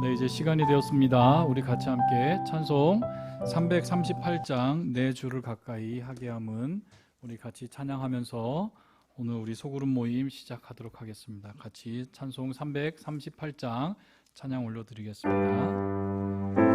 네, 이제 시간이 되었습니다. 우리 같이 함께 찬송 338장 내 주를 가까이 하게 함은 우리 같이 찬양하면서 오늘 우리 소그룹 모임 시작하도록 하겠습니다. 같이 찬송 338장 찬양 올려드리겠습니다.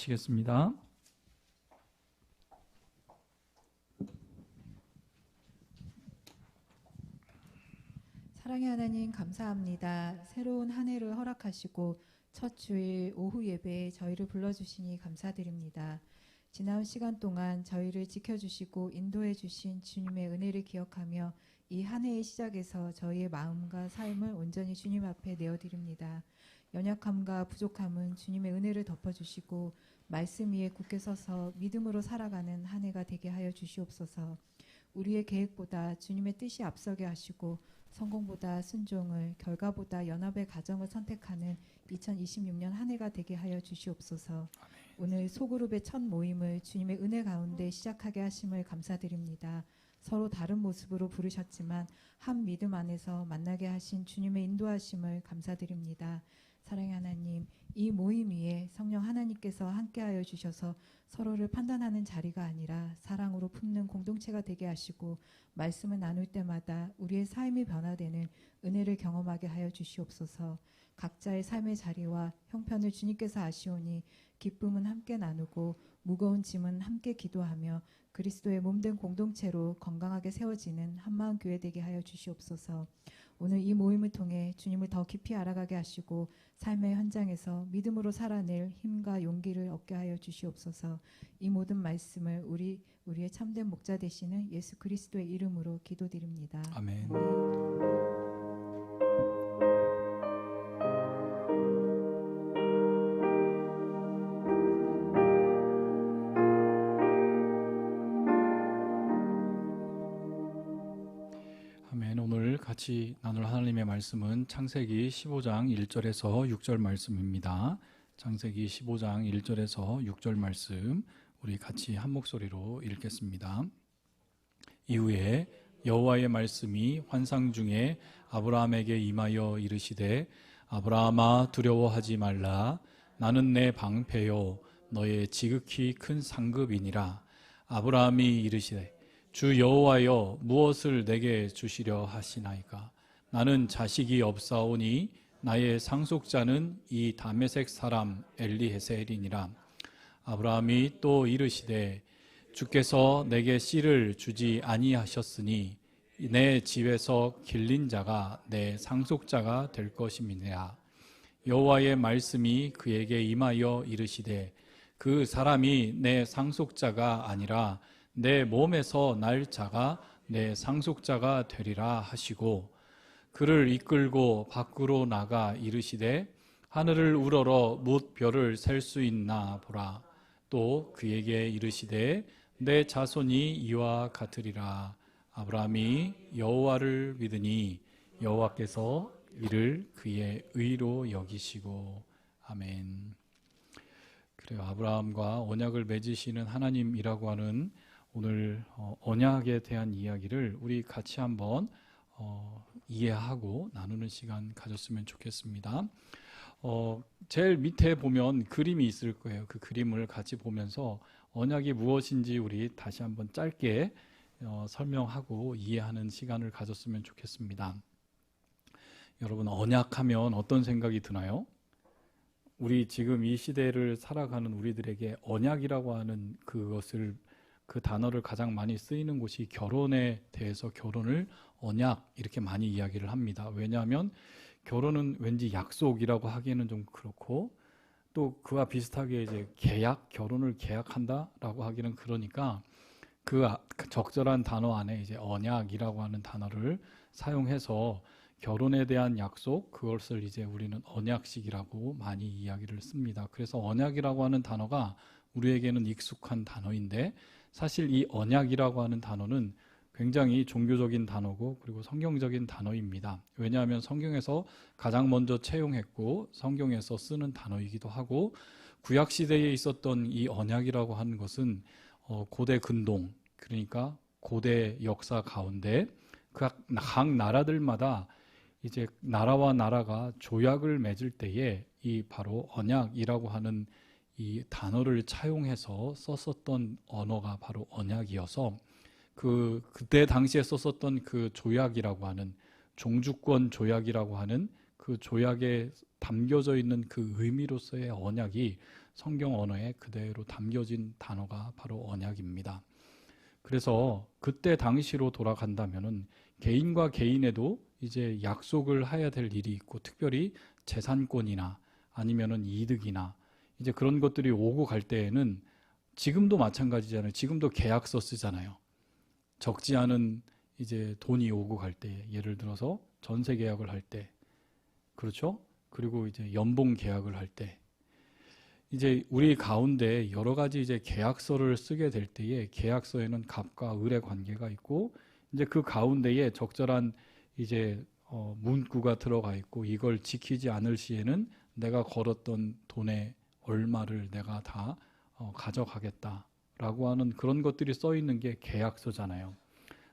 하시겠습니다. 사랑의 하나님 감사합니다. 새로운 한 해를 허락하시고 첫 주일 오후 예배에 저희를 불러주시니 감사드립니다. 지나온 시간 동안 저희를 지켜주시고 인도해 주신 주님의 은혜를 기억하며 이 한 해의 시작에서 저희의 마음과 삶을 온전히 주님 앞에 내어드립니다. 연약함과 부족함은 주님의 은혜를 덮어주시고 말씀 위에 굳게 서서 믿음으로 살아가는 한 해가 되게 하여 주시옵소서. 우리의 계획보다 주님의 뜻이 앞서게 하시고 성공보다 순종을 결과보다 연합의 가정을 선택하는 2026년 한 해가 되게 하여 주시옵소서. 오늘 소그룹의 첫 모임을 주님의 은혜 가운데 시작하게 하심을 감사드립니다. 서로 다른 모습으로 부르셨지만 한 믿음 안에서 만나게 하신 주님의 인도하심을 감사드립니다. 사랑의 하나님, 이 모임 위에 성령 하나님께서 함께하여 주셔서 서로를 판단하는 자리가 아니라 사랑으로 품는 공동체가 되게 하시고 말씀을 나눌 때마다 우리의 삶이 변화되는 은혜를 경험하게 하여 주시옵소서. 각자의 삶의 자리와 형편을 주님께서 아시오니 기쁨은 함께 나누고 무거운 짐은 함께 기도하며 그리스도의 몸된 공동체로 건강하게 세워지는 한마음 교회 되게 하여 주시옵소서. 오늘 이 모임을 통해 주님을 더 깊이 알아가게 하시고 삶의 현장에서 믿음으로 살아낼 힘과 용기를 얻게 하여 주시옵소서. 이 모든 말씀을 우리 우리의 참된 목자 되시는 예수 그리스도의 이름으로 기도드립니다. 아멘. 아멘. 같이 나눌 하나님의 말씀은 창세기 15장 1절에서 6절 말씀입니다. 창세기 15장 1절에서 6절 말씀 우리 같이 한 목소리로 읽겠습니다. 이후에 여호와의 말씀이 환상 중에 아브라함에게 임하여 이르시되 아브라함아 두려워하지 말라 나는 내 방패요 너의 지극히 큰 상급이니라 아브라함이 이르시되 주 여호와여 무엇을 내게 주시려 하시나이까? 나는 자식이 없사오니 나의 상속자는 이 다메섹 사람 엘리헤셀이니라. 아브라함이 또 이르시되 주께서 내게 씨를 주지 아니하셨으니 내 집에서 길린 자가 내 상속자가 될 것임이니라. 여호와의 말씀이 그에게 임하여 이르시되 그 사람이 내 상속자가 아니라 내 몸에서 날 자가 내 상속자가 되리라 하시고 그를 이끌고 밖으로 나가 이르시되 하늘을 우러러 뭇 별을 셀 수 있나 보라 또 그에게 이르시되 내 자손이 이와 같으리라 아브라함이 여호와를 믿으니 여호와께서 이를 그의 의로 여기시고 아멘. 그래요. 아브라함과 언약을 맺으시는 하나님이라고 하는 오늘 어, 언약에 대한 이야기를 우리 같이 한번 어, 이해하고 나누는 시간 가졌으면 좋겠습니다. 어, 제일 밑에 보면 그림이 있을 거예요. 그 그림을 같이 보면서 언약이 무엇인지 우리 다시 한번 짧게 어, 설명하고 이해하는 시간을 가졌으면 좋겠습니다. 여러분 언약하면 어떤 생각이 드나요? 우리 지금 이 시대를 살아가는 우리들에게 언약이라고 하는 그것을 그 단어를 가장 많이 쓰이는 곳이 결혼에 대해서 결혼을 언약 이렇게 많이 이야기를 합니다. 왜냐하면 결혼은 왠지 약속이라고 하기에는 좀 그렇고 또 그와 비슷하게 이제 계약, 결혼을 계약한다라고 하기는 그러니까 그 아- 그 적절한 단어 안에 이제 언약이라고 하는 단어를 사용해서 결혼에 대한 약속 그것을 이제 우리는 언약식이라고 많이 이야기를 씁니다. 그래서 언약이라고 하는 단어가 우리에게는 익숙한 단어인데 사실 이 언약이라고 하는 단어는 굉장히 종교적인 단어고 그리고 성경적인 단어입니다. 왜냐하면 성경에서 가장 먼저 채용했고 성경에서 쓰는 단어이기도 하고 구약 시대에 있었던 이 언약이라고 하는 것은 어, 고대 근동 그러니까 고대 역사 가운데 각, 각 나라들마다 이제 나라와 나라가 조약을 맺을 때에 이 바로 언약이라고 하는 이 단어를 차용해서 썼었던 언어가 바로 언약이어서 그 그때 당시에 썼었던 그 조약이라고 하는 종주권 조약이라고 하는 그 조약에 담겨져 있는 그 의미로서의 언약이 성경 언어에 그대로 담겨진 단어가 바로 언약입니다. 그래서 그때 당시로 돌아간다면은 개인과 개인에도 이제 약속을 해야 될 일이 있고 특별히 재산권이나 아니면은 이득이나 이제 그런 것들이 오고 갈 때에는 지금도 마찬가지잖아요. 지금도 계약서 쓰잖아요. 적지 않은 이제 돈이 오고 갈 때, 예를 들어서 전세 계약을 할 때, 그렇죠? 그리고 이제 연봉 계약을 할 때, 이제 우리 가운데 여러 가지 이제 계약서를 쓰게 될 때에 계약서에는 갑과 을의 관계가 있고 이제 그 가운데에 적절한 이제 어, 문구가 들어가 있고 이걸 지키지 않을 시에는 내가 걸었던 돈의 얼마를 내가 다 어, 가져가겠다라고 하는 그런 것들이 써 있는 게 계약서잖아요.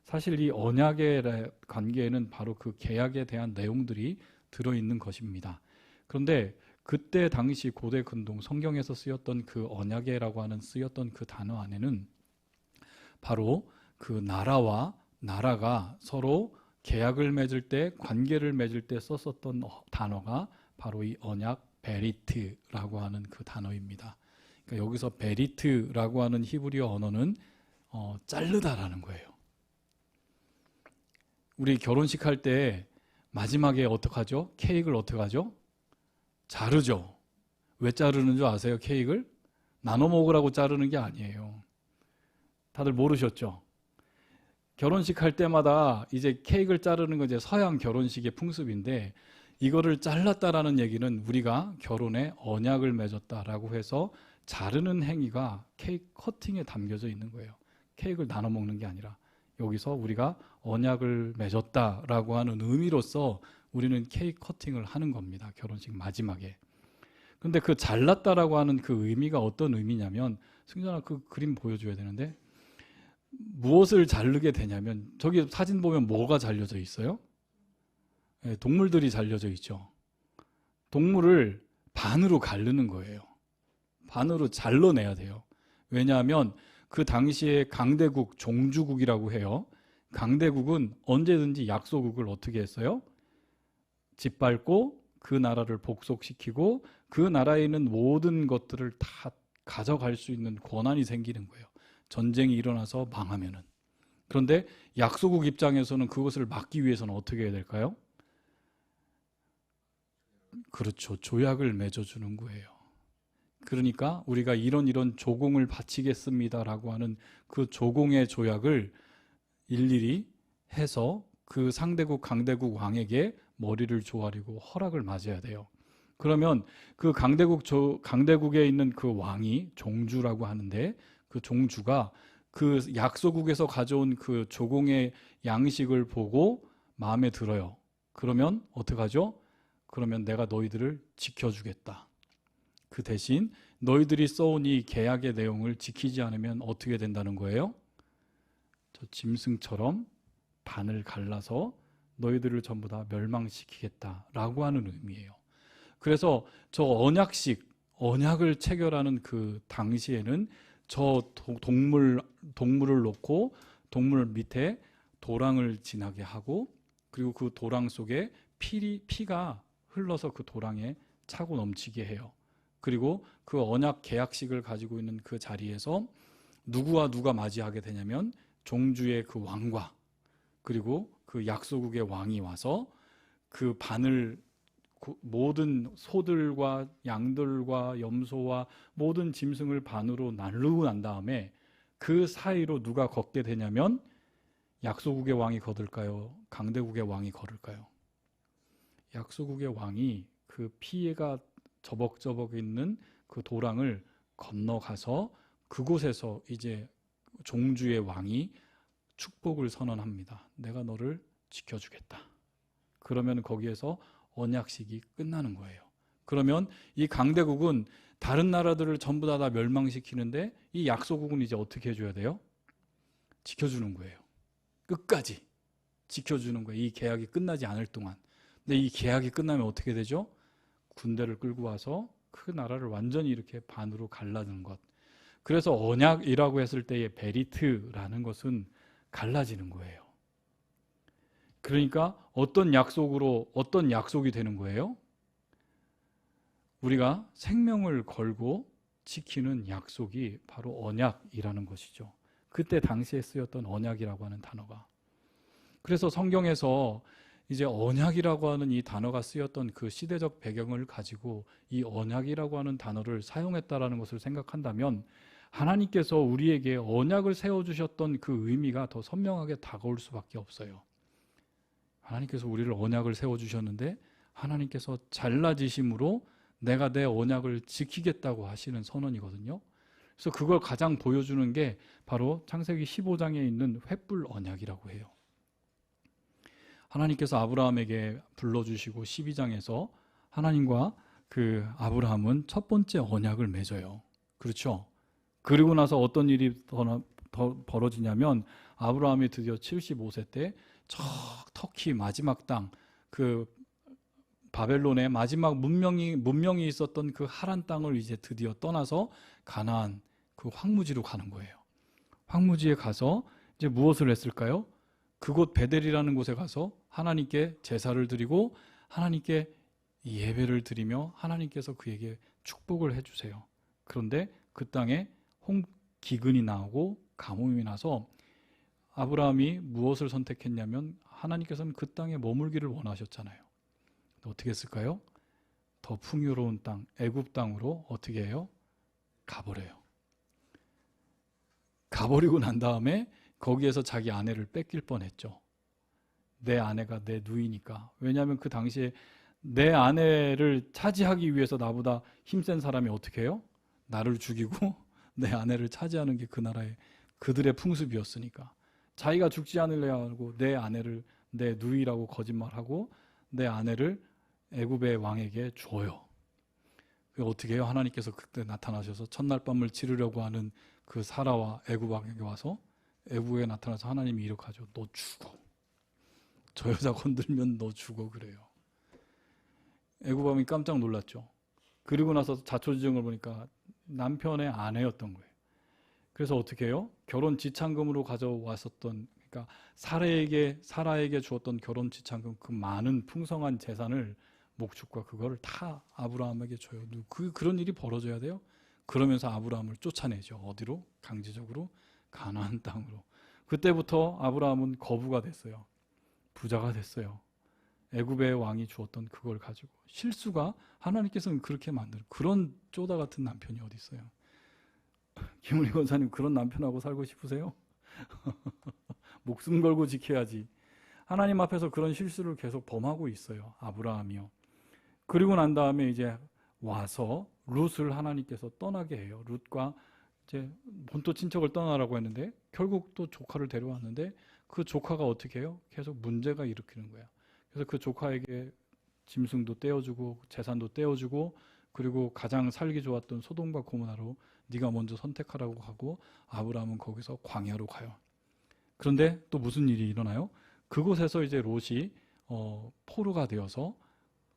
사실 이 언약의 관계에는 바로 그 계약에 대한 내용들이 들어 있는 것입니다. 그런데 그때 당시 고대 근동 성경에서 쓰였던 그 언약계라고 하는 쓰였던 그 단어 안에는 바로 그 나라와 나라가 서로 계약을 맺을 때 관계를 맺을 때 썼었던 어- 단어가 바로 이 언약 베리트라고 하는 그 단어입니다. 그러니까 여기서 베리트라고 하는 히브리어 언어는 어, 자르다라는 거예요. 우리 결혼식 할 때 마지막에 어떡하죠? 케이크를 어떡하죠? 자르죠. 왜 자르는 줄 아세요? 케이크를 나눠 먹으라고 자르는 게 아니에요. 다들 모르셨죠? 결혼식 할 때마다 이제 케이크를 자르는 건 이제 서양 결혼식의 풍습인데 이거를 잘랐다라는 얘기는 우리가 결혼에 언약을 맺었다라고 해서 자르는 행위가 케이크 커팅에 담겨져 있는 거예요. 케이크를 나눠 먹는 게 아니라 여기서 우리가 언약을 맺었다라고 하는 의미로서 우리는 케이크 커팅을 하는 겁니다. 결혼식 마지막에. 근데 그 잘랐다라고 하는 그 의미가 어떤 의미냐면 승전아 그 그림 보여줘야 되는데 무엇을 자르게 되냐면 저기 사진 보면 뭐가 잘려져 있어요? 예, 동물들이 잘려져 있죠. 동물을 반으로 가르는 거예요. 반으로 잘라내야 돼요. 왜냐하면 그 당시에 강대국 종주국이라고 해요. 강대국은 언제든지 약소국을 어떻게 했어요? 짓밟고 그 나라를 복속시키고 그 나라에 있는 모든 것들을 다 가져갈 수 있는 권한이 생기는 거예요. 전쟁이 일어나서 망하면은. 그런데 약소국 입장에서는 그것을 막기 위해서는 어떻게 해야 될까요? 그렇죠. 조약을 맺어주는 거예요. 그러니까 우리가 이런 이런 조공을 바치겠습니다라고 하는 그 조공의 조약을 일일이 해서 그 상대국 강대국 왕에게 머리를 조아리고 허락을 맞아야 돼요. 그러면 그 강대국 조, 강대국에 있는 그 왕이 종주라고 하는데 그 종주가 그 약소국에서 가져온 그 조공의 양식을 보고 마음에 들어요. 그러면 어떡하죠? 그러면 내가 너희들을 지켜주겠다. 그 대신 너희들이 써온 이 계약의 내용을 지키지 않으면 어떻게 된다는 거예요? 저 짐승처럼 반을 갈라서 너희들을 전부 다 멸망시키겠다라고 하는 의미예요. 그래서 저 언약식 언약을 체결하는 그 당시에는 저 도- 동물 동물을 놓고 동물 밑에 도랑을 지나게 하고 그리고 그 도랑 속에 피 피가 흘러서 그 도랑에 차고 넘치게 해요. 그리고 그 언약 계약식을 가지고 있는 그 자리에서 누구와 누가 맞이하게 되냐면 종주의 그 왕과 그리고 그 약소국의 왕이 와서 그 반을 고- 모든 소들과 양들과 염소와 모든 짐승을 반으로 나누고 난 다음에 그 사이로 누가 걷게 되냐면 약소국의 왕이 거둘까요? 강대국의 왕이 걸을까요? 약소국의 왕이 그 피해가 저벅저벅 있는 그 도랑을 건너가서 그곳에서 이제 종주의 왕이 축복을 선언합니다. 내가 너를 지켜주겠다. 그러면 거기에서 언약식이 끝나는 거예요. 그러면 이 강대국은 다른 나라들을 전부 다, 다 멸망시키는데 이 약소국은 이제 어떻게 해줘야 돼요? 지켜주는 거예요. 끝까지 지켜주는 거예요. 이 계약이 끝나지 않을 동안. 근데 이 계약이 끝나면 어떻게 되죠? 군대를 끌고 와서 그 나라를 완전히 이렇게 반으로 갈라는 것. 그래서 언약이라고 했을 때의 베리트라는 것은 갈라지는 거예요. 그러니까 어떤 약속으로 어떤 약속이 되는 거예요? 우리가 생명을 걸고 지키는 약속이 바로 언약이라는 것이죠. 그때 당시에 쓰였던 언약이라고 하는 단어가. 그래서 성경에서 이제 언약이라고 하는 이 단어가 쓰였던 그 시대적 배경을 가지고 이 언약이라고 하는 단어를 사용했다라는 것을 생각한다면 하나님께서 우리에게 언약을 세워 주셨던 그 의미가 더 선명하게 다가올 수밖에 없어요. 하나님께서 우리를 언약을 세워 주셨는데 하나님께서 잘라지심으로 내가 내 언약을 지키겠다고 하시는 선언이거든요. 그래서 그걸 가장 보여주는 게 바로 창세기 15장에 있는 횃불 언약이라고 해요. 하나님께서 아브라함에게 불러주시고 12장에서 하나님과 그 아브라함은 첫 번째 언약을 맺어요. 그렇죠? 그리고 나서 어떤 일이 더, 더 벌어지냐면 아브라함이 드디어 75세 때 저 터키 마지막 땅 그 바벨론의 마지막 문명이 문명이 있었던 그 하란 땅을 이제 드디어 떠나서 가나안 그 황무지로 가는 거예요. 황무지에 가서 이제 무엇을 했을까요? 그곳 베델이라는 곳에 가서 하나님께 제사를 드리고 하나님께 예배를 드리며 하나님께서 그에게 축복을 해 주세요. 그런데 그 땅에 홍 기근이 나오고 가뭄이 나서 아브라함이 무엇을 선택했냐면 하나님께서는 그 땅에 머물기를 원하셨잖아요. 어떻게 했을까요? 더 풍요로운 땅, 애굽 땅으로 어떻게 해요? 가버려요. 가버리고 난 다음에 거기에서 자기 아내를 뺏길 뻔했죠. 내 아내가 내 누이니까. 왜냐하면 그 당시에 내 아내를 차지하기 위해서 나보다 힘센 사람이 어떻게 해요? 나를 죽이고 내 아내를 차지하는 게 그 나라의 그들의 풍습이었으니까. 자기가 죽지 않으려고 내 아내를 내 누이라고 거짓말하고 내 아내를 애굽의 왕에게 줘요. 그 어떻게 해요? 하나님께서 그때 나타나셔서 첫날 밤을 치르려고 하는 그 사라와 애굽 왕에게 와서 애굽에 나타나서 하나님이 이렇게 하죠. 너 죽어. 저 여자 건들면 너 죽어 그래요. 애굽 왕이 깜짝 놀랐죠. 그리고 나서 자초지정을 보니까 남편의 아내였던 거예요. 그래서 어떻게 해요? 결혼 지참금으로 가져왔었던 그러니까 사라에게 사라에게 주었던 결혼 지참금 그 많은 풍성한 재산을 목축과 그거를 다 아브라함에게 줘요. 그 그런 일이 벌어져야 돼요. 그러면서 아브라함을 쫓아내죠. 어디로? 강제적으로 가나안 땅으로. 그때부터 아브라함은 거부가 됐어요. 부자가 됐어요. 애굽의 왕이 주었던 그걸 가지고 실수가 하나님께서는 그렇게 만들 그런 쪼다 같은 남편이 어디 있어요? 김은희 권사님 그런 남편하고 살고 싶으세요? 목숨 걸고 지켜야지. 하나님 앞에서 그런 실수를 계속 범하고 있어요. 아브라함이요. 그리고 난 다음에 이제 와서 룻을 하나님께서 떠나게 해요. 룻과 이제 본토 친척을 떠나라고 했는데 결국 또 조카를 데려왔는데 그 조카가 어떻게 해요? 계속 문제가 일으키는 거야. 그래서 그 조카에게 짐승도 떼어주고 재산도 떼어주고 그리고 가장 살기 좋았던 소돔과 고모나로 네가 먼저 선택하라고 하고 아브라함은 거기서 광야로 가요. 그런데 또 무슨 일이 일어나요? 그곳에서 이제 롯이 어, 포로가 되어서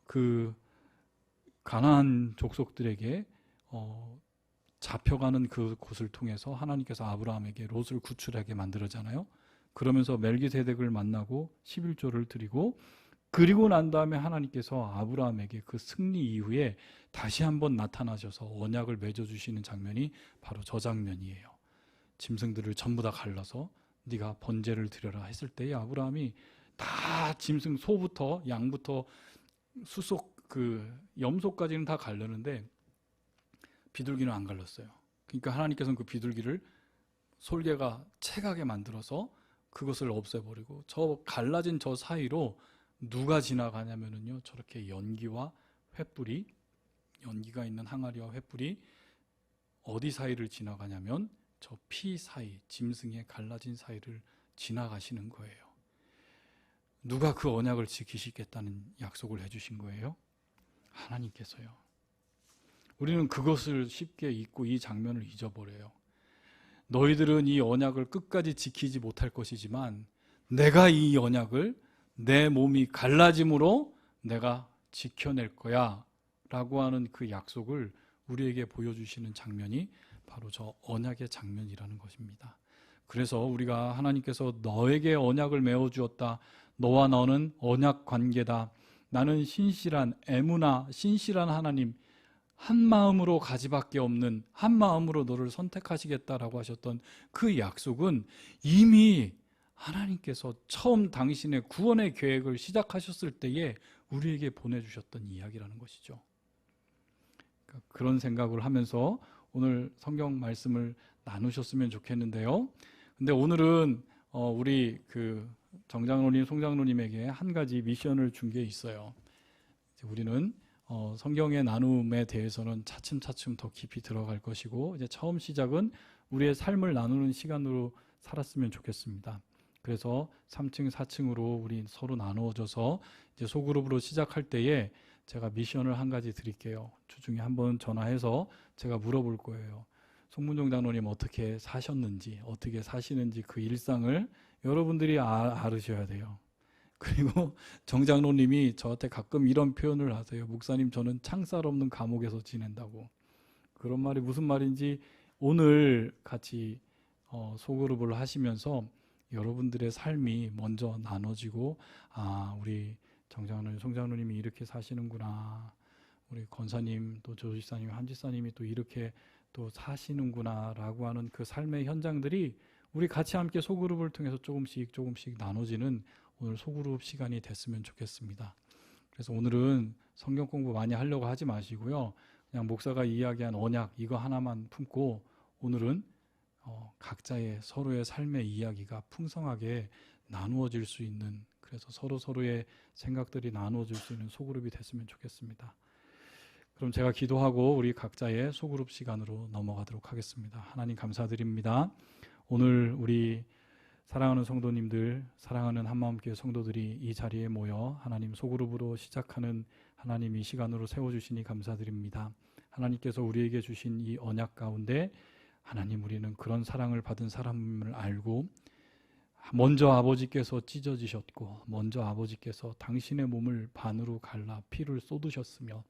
그 가나안 족속들에게 어, 잡혀가는 그 곳을 통해서 하나님께서 아브라함에게 롯을 구출하게 만들었잖아요. 그러면서 멜기세덱을 만나고 11조를 드리고 그리고 난 다음에 하나님께서 아브라함에게 그 승리 이후에 다시 한번 나타나셔서 언약을 맺어 주시는 장면이 바로 저 장면이에요. 짐승들을 전부 다 갈라서 네가 번제를 드려라 했을 때에 아브라함이 다 짐승 소부터 양부터 수속 그 염소까지는 다 갈렸는데 비둘기는 안 갈렸어요. 그러니까 하나님께서는 그 비둘기를 솔개가 채가게 만들어서 그것을 없애버리고 저 갈라진 저 사이로 누가 지나가냐면은요 저렇게 연기와 횃불이 연기가 있는 항아리와 횃불이 어디 사이를 지나가냐면 저 피 사이 짐승의 갈라진 사이를 지나가시는 거예요. 누가 그 언약을 지키시겠다는 약속을 해주신 거예요? 하나님께서요. 우리는 그것을 쉽게 잊고 이 장면을 잊어버려요. 너희들은 이 언약을 끝까지 지키지 못할 것이지만 내가 이 언약을 내 몸이 갈라짐으로 내가 지켜낼 거야 라고 하는 그 약속을 우리에게 보여주시는 장면이 바로 저 언약의 장면이라는 것입니다. 그래서 우리가 하나님께서 너에게 언약을 메어 주었다. 너와 너는 언약 관계다. 나는 신실한 에무나 신실한 하나님 한 마음으로 가지밖에 없는 한 마음으로 너를 선택하시겠다라고 하셨던 그 약속은 이미 하나님께서 처음 당신의 구원의 계획을 시작하셨을 때에 우리에게 보내주셨던 이야기라는 것이죠. 그러니까 그런 생각을 하면서 오늘 성경 말씀을 나누셨으면 좋겠는데요. 근데 오늘은 어, 우리 그 정장로님, 송장로님에게 한 가지 미션을 준 게 있어요. 우리는 어, 성경의 나눔에 대해서는 차츰차츰 더 깊이 들어갈 것이고 이제 처음 시작은 우리의 삶을 나누는 시간으로 살았으면 좋겠습니다. 그래서 3층, 4층으로 우리 서로 나누어져서 이제 소그룹으로 시작할 때에 제가 미션을 한 가지 드릴게요. 주중에 한 번 전화해서 제가 물어볼 거예요. 송문종 장로님 어떻게 사셨는지, 어떻게 사시는지 그 일상을 여러분들이 아, 알으셔야 돼요. 그리고 정장로님이 저한테 가끔 이런 표현을 하세요. 목사님 저는 창살 없는 감옥에서 지낸다고. 그런 말이 무슨 말인지 오늘 같이 어, 소그룹을 하시면서 여러분들의 삶이 먼저 나눠지고 아 우리 정장로님, 송장로님이 이렇게 사시는구나. 우리 권사님 또 조지사님, 한지사님이 또 이렇게 또 사시는구나라고 하는 그 삶의 현장들이 우리 같이 함께 소그룹을 통해서 조금씩 조금씩 나눠지는 오늘 소그룹 시간이 됐으면 좋겠습니다. 그래서 오늘은 성경 공부 많이 하려고 하지 마시고요. 그냥 목사가 이야기한 언약 이거 하나만 품고 오늘은 어, 각자의 서로의 삶의 이야기가 풍성하게 나누어질 수 있는 그래서 서로 서로의 생각들이 나누어질 수 있는 소그룹이 됐으면 좋겠습니다. 그럼 제가 기도하고 우리 각자의 소그룹 시간으로 넘어가도록 하겠습니다. 하나님 감사드립니다. 오늘 우리 사랑하는 성도님들, 사랑하는 한마음교회 성도들이 이 자리에 모여 하나님 소그룹으로 시작하는 하나님 이 시간으로 세워주시니 감사드립니다. 하나님께서 우리에게 주신 이 언약 가운데 하나님 우리는 그런 사랑을 받은 사람을 알고 먼저 아버지께서 찢어지셨고 먼저 아버지께서 당신의 몸을 반으로 갈라 피를 쏟으셨으며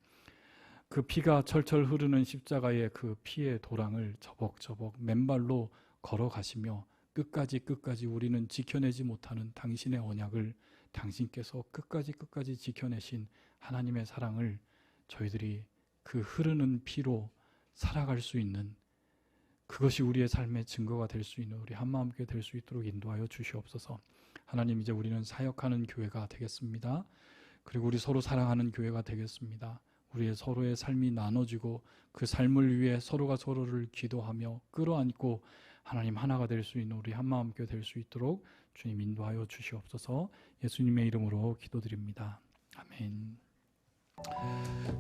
그 피가 철철 흐르는 십자가의 그 피의 도랑을 저벅저벅 맨발로 걸어가시며 끝까지 끝까지 우리는 지켜내지 못하는 당신의 언약을 당신께서 끝까지 끝까지 지켜내신 하나님의 사랑을 저희들이 그 흐르는 피로 살아갈 수 있는 그것이 우리의 삶의 증거가 될 수 있는 우리 한마음교회 될수 있도록 인도하여 주시옵소서. 하나님 이제 우리는 사역하는 교회가 되겠습니다. 그리고 우리 서로 사랑하는 교회가 되겠습니다. 우리의 서로의 삶이 나눠지고 그 삶을 위해 서로가 서로를 기도하며 끌어안고 하나님 하나가 될 수 있는 우리 한마음교회 될수 있도록 주님 인도하여 주시옵소서. 예수님의 이름으로 기도드립니다. 아멘.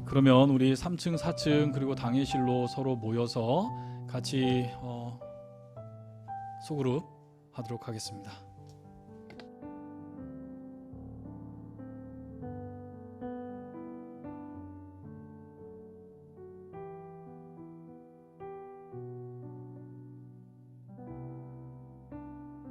그러면 우리 3층, 4층 그리고 당회실로 서로 모여서 같이 어, 소그룹 하도록 하겠습니다.